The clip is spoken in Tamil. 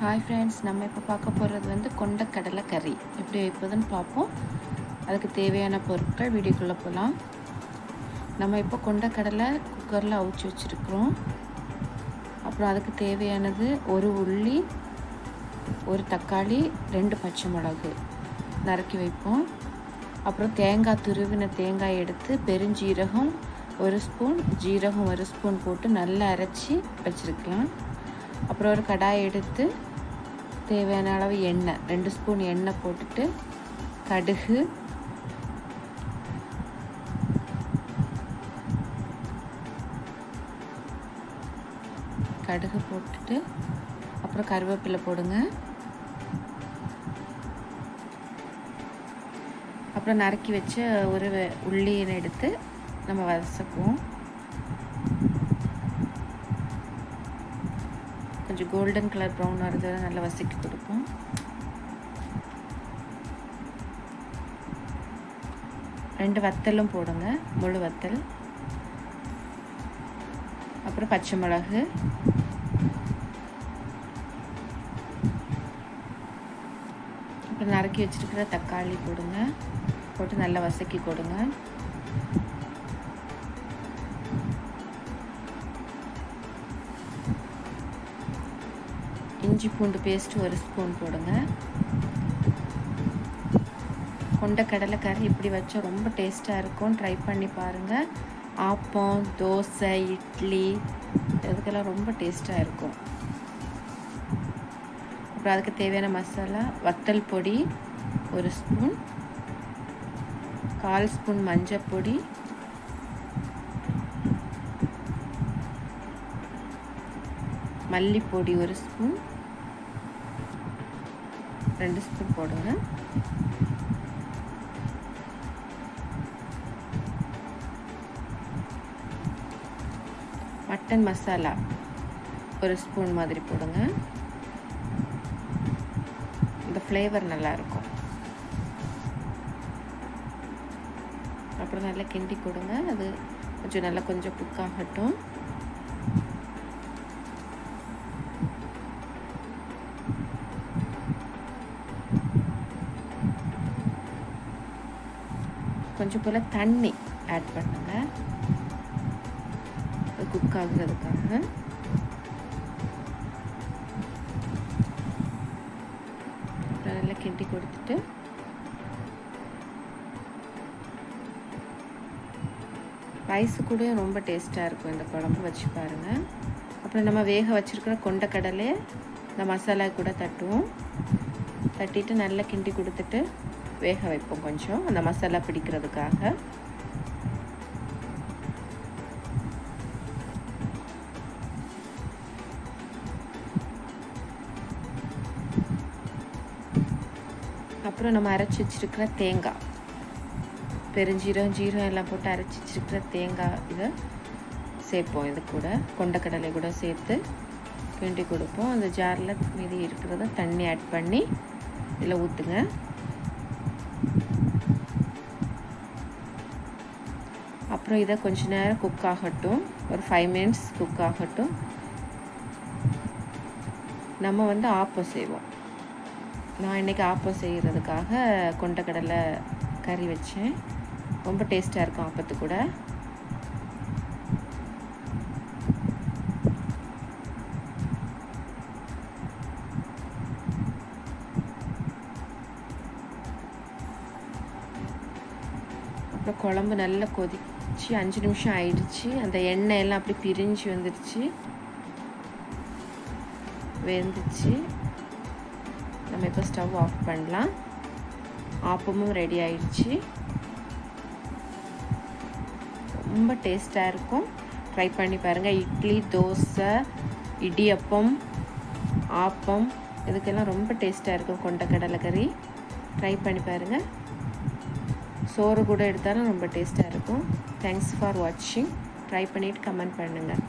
ஹாய் ஃப்ரெண்ட்ஸ் நம்ம இப்போ பார்க்க போகிறது வந்து கொண்டக்கடலை கறி. எப்படி வைப்பதுன்னு பார்ப்போம். அதுக்கு தேவையான பொருட்கள் வீடியோக்குள்ளே போகலாம் நம்ம இப்போ கொண்டக்கடலை குக்கரில் அவிச்சு வச்சுருக்குறோம். அப்புறம் அதுக்கு தேவையானது ஒரு உள்ளி ஒரு தக்காளி ரெண்டு பச்சை மிளகு நறுக்கி வைப்போம். அப்புறம் தேங்காய் துருவின தேங்காய் எடுத்து பெருஞ்சீரகம் ஒரு ஸ்பூன் ஜீரகம் ஒரு ஸ்பூன் போட்டு நல்லா அரைச்சி வச்சுருக்கலாம். அப்புறம் ஒரு கடாய் எடுத்து தேவையான அளவு எண்ணெய் ரெண்டு ஸ்பூன் எண்ணெய் போட்டுட்டு கடுகு கடுகு போட்டுட்டு அப்புறம் கருவேப்பிலை போடுங்க. அப்புறம் நறுக்கி வச்ச ஒரு உள்ளியை எடுத்து நம்ம வதக்குவோம் கொஞ்சம் கோல்டன் கலர் ப்ரௌன் வரது நல்லா வசக்கி கொடுக்கும் ரெண்டு வத்தலும் போடுங்க முழு வத்தல். அப்புறம் பச்சை மிளகு. அப்புறம் நறுக்கி வச்சுருக்கிற தக்காளி போடுங்க போட்டு நல்லா வசக்கி கொடுங்க. இஞ்சி பூண்டு பேஸ்ட்டு ஒரு ஸ்பூன் போடுங்க. கொண்ட கடலை கறி இப்படி வச்சா ரொம்ப டேஸ்ட்டாக இருக்கும். ட்ரை பண்ணி பாருங்கள் ஆப்பம் தோசை இட்லி இதுக்கெல்லாம் ரொம்ப டேஸ்ட்டாக இருக்கும். அப்புறம் அதுக்கு தேவையான மசாலா வத்தல் பொடி ஒரு ஸ்பூன் கால் ஸ்பூன் மஞ்சள் பொடி மல்லிப்பொடி ஒரு ஸ்பூன். ரெண்டு ஸ்பூன் போடுங்க. மட்டன் மசாலா ஒரு ஸ்பூன் மாதிரி போடுங்க. இந்த ஃப்ளேவர் நல்லாயிருக்கும் அப்புறம் நல்லா கிண்டி கொடுங்க அது கொஞ்சம் நல்லா கொஞ்சம் குக் ஆகட்டும். கொஞ்சம் போல் தண்ணி ஆட் பண்ணுங்க. குக் ஆகுறதுக்காக. நல்லா கிண்டி கொடுத்துட்டு. ரைஸு கூட ரொம்ப டேஸ்ட்டாக இருக்கும் இந்த குழம்பு வச்சு பாருங்கள் அப்புறம் நம்ம வேக வச்சுருக்கிற கொண்டக்கடலையை இந்த மசாலா கூட தட்டுவோம். தட்டிட்டு நல்லா கிண்டி கொடுத்துட்டு வேக வைப்போம் கொஞ்சம். அந்த மசாலா பிடிக்கிறதுக்காக. அப்புறம் நம்ம அரைச்சி வச்சிருக்கிற தேங்காய் பெருஞ்சீரகம் ஜீரகம் எல்லாம் போட்டு அரைச்சி வச்சிருக்கிற தேங்காய் இதை சேர்ப்போம். இது கூட கொண்டக்கடலை கூட சேர்த்து கிண்டி கொடுப்போம். அந்த ஜாரில் மீதி இருக்கிறத தண்ணி ஆட் பண்ணி இதில் ஊற்றுங்க அப்புறம் இதை கொஞ்ச நேரம் குக் ஆகட்டும். ஒரு ஃபைவ் மினிட்ஸ் குக் ஆகட்டும். நம்ம வந்து ஆப்பம் செய்வோம். நான் இன்றைக்கி ஆப்பம் செய்கிறதுக்காக கொண்டக்கடலை கறி வச்சேன். ரொம்ப டேஸ்ட்டாக இருக்கும் ஆப்பத்து கூட அப்புறம் குழம்பு நல்லா கொதிச்சு அஞ்சு நிமிஷம் ஆயிடுச்சு. அந்த எண்ணெய் எல்லாம் அப்படி பிரிஞ்சு வந்துடுச்சு. வெந்துச்சு. நம்ம இப்போ ஸ்டவ் ஆஃப் பண்ணலாம். ஆப்பமும் ரெடி ஆயிடுச்சு. ரொம்ப டேஸ்ட்டாக இருக்கும். ட்ரை பண்ணி பாருங்கள் இட்லி தோசை இடியப்பம் ஆப்பம் இதுக்கெல்லாம் ரொம்ப டேஸ்ட்டாக இருக்கும். கொண்ட கடலை கறி. ட்ரை பண்ணி பாருங்கள் சோறு கூட எடுத்தாலும் ரொம்ப டேஸ்ட்டாக இருக்கும். தேங்க்ஸ் ஃபார் வாட்சிங் ட்ரை பண்ணிவிட்டு கமெண்ட் பண்ணுங்கள்